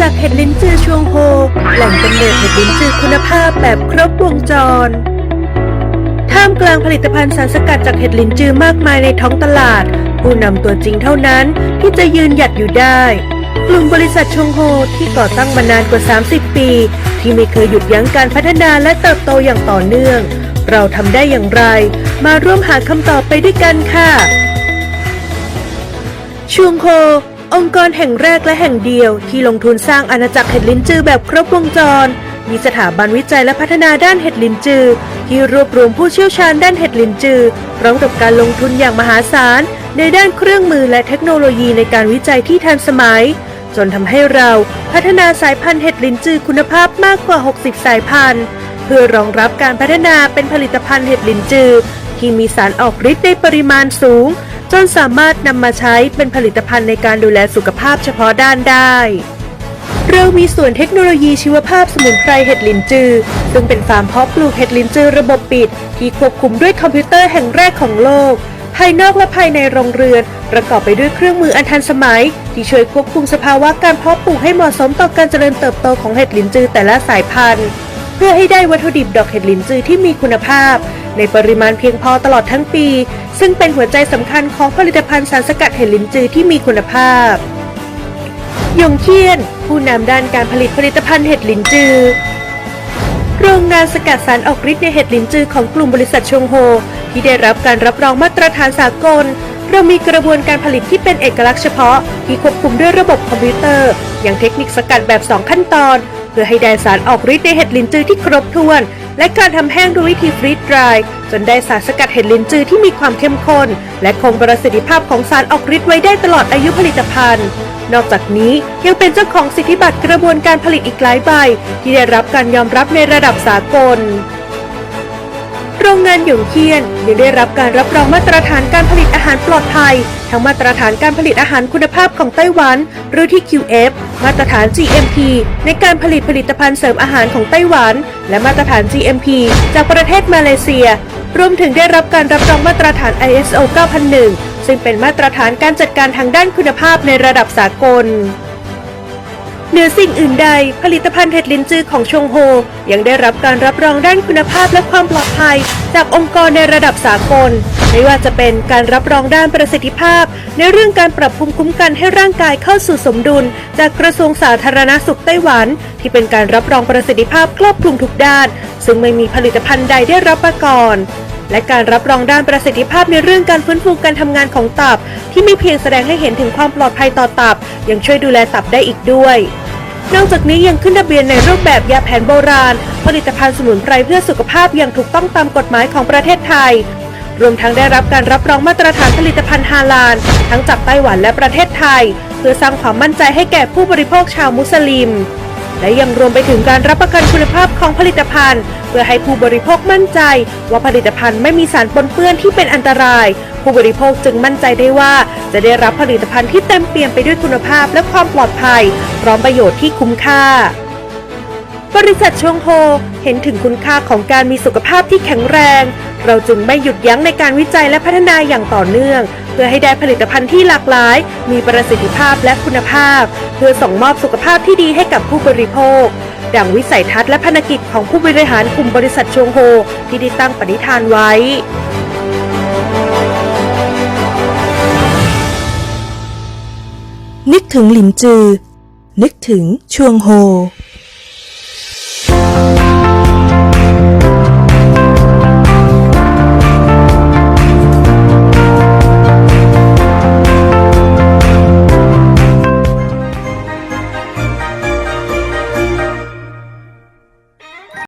จักเห็ดลิ้นจือชวงโฮ แหล่งกำเนิดเห็ดลิ้นจือคุณภาพแบบครบวงจร ท่ามกลางผลิตภัณฑ์สารสกัดจากเห็ดลิ้นจือมากมายในท้องตลาด ผู้นำตัวจริงเท่านั้นที่จะยืนหยัดอยู่ได้ กลุ่มบริษัทชงโฮที่ก่อตั้งมานานกว่า 30 ปี ที่ไม่เคยหยุดยั้งการพัฒนาและเติบโตอย่างต่อเนื่อง เราทำได้อย่างไร มาร่วมหาคำตอบไปด้วยกันค่ะชวงโค องค์กรแห่งแรกและแห่งเดียว ที่ลงทุนสร้างอาณาจักรเห็ดลิ้นจือแบบครบวงจร มีสถาบันวิจัยและพัฒนาด้านเห็ดลิ้นจือ ที่รวบรวมผู้เชี่ยวชาญด้านเห็ดลิ้นจือ พร้อมกับการลงทุนอย่างมหาศาล ในด้านเครื่องมือและเทคโนโลยีในการวิจัยที่ทันสมัย จนทำให้เราพัฒนาสายพันธุ์เห็ดลิ้นจือคุณภาพมากกว่า 60 สายพันธุ์ เพื่อรองรับการพัฒนาเป็นผลิตภัณฑ์เห็ดลิ้นจือ ที่มีสารออกฤทธิ์ในปริมาณสูง จนสามารถนำมาใช้เป็นผลิตภัณฑ์ในการดูแลสุขภาพเฉพาะด้านได้เรามีส่วนเทคโนโลยีชีวภาพสมุนไพรเห็ดลินจือ ซึ่งเป็นฟาร์มเพาะปลูกเห็ดลินจือระบบปิด ที่ควบคุมด้วยคอมพิวเตอร์แห่งแรกของโลก ภายนอกและภายในโรงเรือน ประกอบไปด้วยเครื่องมืออันทันสมัย ที่ช่วยควบคุมสภาวะการเพาะปลูกให้เหมาะสมต่อการเจริญเติบโตของเห็ดลินจือแต่ละสายพันธุ์ เพื่อให้ได้วัตถุดิบดอกเห็ดลินจือที่มีคุณภาพ ในปริมาณเพียงพอตลอดทั้งปี ซึ่งเป็นหัวใจสำคัญของผลิตภัณฑ์สารสกัดเห็ดลินจือที่มีคุณภาพ ยงเคียน ผู้นำด้านการผลิตผลิตภัณฑ์เห็ดลินจือ โรงงานสกัดสารออกฤทธิ์ในเห็ดลินจือของกลุ่มบริษัทชงโฮ ที่ได้รับการรับรองมาตรฐานสากลเรามีกระบวนการผลิตที่เป็นเอกลักษณ์เฉพาะ ที่ควบคุมด้วยระบบคอมพิวเตอร์ อย่างเทคนิคสกัดแบบ 2 ขั้นตอน เพื่อให้ได้สารออกฤทธิ์ในเห็ดลินจือที่ครบถ้วน และการทำแห้งด้วยวิธีฟรีดดรายจนได้สารสกัดเห็ดลินจือที่มีความเข้มข้น และคงประสิทธิภาพของสารออกฤทธิ์ไว้ได้ตลอดอายุผลิตภัณฑ์ นอกจากนี้ยังเป็นเจ้าของสิทธิบัตรกระบวนการผลิตอีกหลายใบ ที่ได้รับการยอมรับในระดับสากล โรงงานหยงเคียนยังได้รับการรับรองมาตรฐานการผลิตอาหารปลอดภัย ทั้งมาตรฐานการผลิตอาหารคุณภาพของไต้หวัน หรือที่ QF มาตรฐาน GMP ในการผลิตผลิตภัณฑ์เสริมอาหารของไต้หวัน และมาตรฐาน GMP จากประเทศมาเลเซีย รวมถึงได้รับการรับรองมาตรฐาน ISO 9001 ซึ่งเป็นมาตรฐานการจัดการทางด้านคุณภาพในระดับสากล เหนือสิ่งอื่นใด ผลิตภัณฑ์เห็ดลินจือของชงโฮ ยังได้รับการรับรองด้านคุณภาพและความปลอดภัย จากองค์กรในระดับสากล ไม่ว่าจะเป็นการรับรองด้านประสิทธิภาพ ในเรื่องการปรับภูมิคุ้มกันให้ร่างกายเข้าสู่สมดุล จากกระทรวงสาธารณสุขไต้หวัน ที่เป็นการรับรองประสิทธิภาพครอบคลุมทุกด้าน ซึ่งไม่มีผลิตภัณฑ์ใดได้รับมาก่อนและการรับรองด้านประสิทธิภาพในเรื่องการฟื้นฟูการทำงานของตับ ที่ไม่เพียงแสดงให้เห็นถึงความปลอดภัยต่อตับ ยังช่วยดูแลตับได้อีกด้วย นอกจากนี้ยังขึ้นทะเบียนในรูปแบบยาแผนโบราณ ผลิตภัณฑ์สมุนไพรเพื่อสุขภาพอย่างถูกต้องตามกฎหมายของประเทศไทย รวมทั้งได้รับการรับรองมาตรฐานผลิตภัณฑ์ฮาลาลทั้งจากไต้หวันและประเทศไทย เพื่อสร้างความมั่นใจให้แก่ผู้บริโภคชาวมุสลิม และยังรวมไปถึงการรับประกันคุณภาพของผลิตภัณฑ์ เพื่อให้ผู้บริโภคมั่นใจ ว่าผลิตภัณฑ์ไม่มีสารปนเปื้อนที่เป็นอันตราย ผู้บริโภคจึงมั่นใจได้ว่า จะได้รับผลิตภัณฑ์ที่เต็มเปี่ยมไปด้วยคุณภาพและความปลอดภัย พร้อมประโยชน์ที่คุ้มค่า บริษัทชงโฮเห็นถึงคุณค่าของการมีสุขภาพที่แข็งแรง เราจึงไม่หยุดยั้งในการวิจัยและพัฒนาอย่างต่อเนื่อง เพื่อให้ได้ผลิตภัณฑ์ที่หลากหลาย มีประสิทธิภาพและคุณภาพ เพื่อส่งมอบสุขภาพที่ดีให้กับผู้บริโภค ดังวิสัยทัศน์และภารกิจของผู้บริหารกลุ่มบริษัทชวงโฮ ที่ได้ตั้งปณิธานไว้นึกถึงหลินจือ นึกถึงชวงโฮ